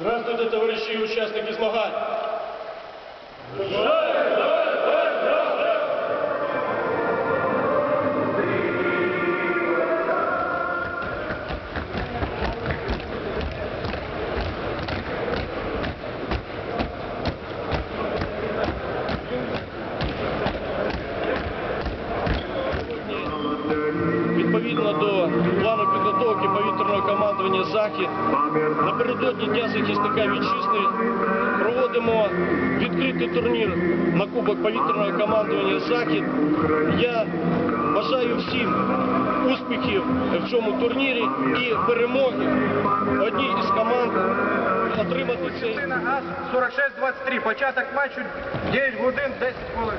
Здравствуйте, товарищи и участники змагань! Відповідно до плану підготовки повітряного командування Захід напередодні Дня захисника вітчизни проводимо відкритий турнір на Кубок повітряного командування Захід. Я бажаю всім успіхів в цьому турнірі і перемоги одній із команд отримати цей. АС 46-23. Початок матчу 9 годин 10 хвилин.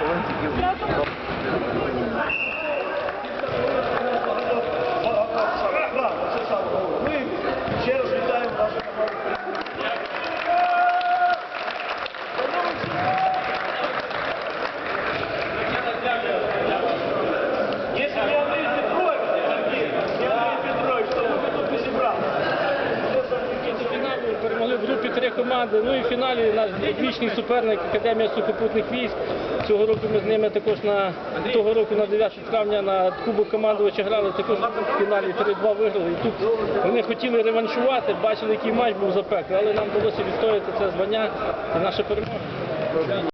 Ми Фіналі в групі три команди. Ну і в фіналі наш вічний суперник Академія сухопутних військ. Цього року ми з ними також на того року на 9 травня на Кубок командувача грали. Також в фіналі 3-2 виграли. І тут вони хотіли реваншувати, бачили, який матч був запеклий, але нам вдалося відстояти це звання і наша перемога.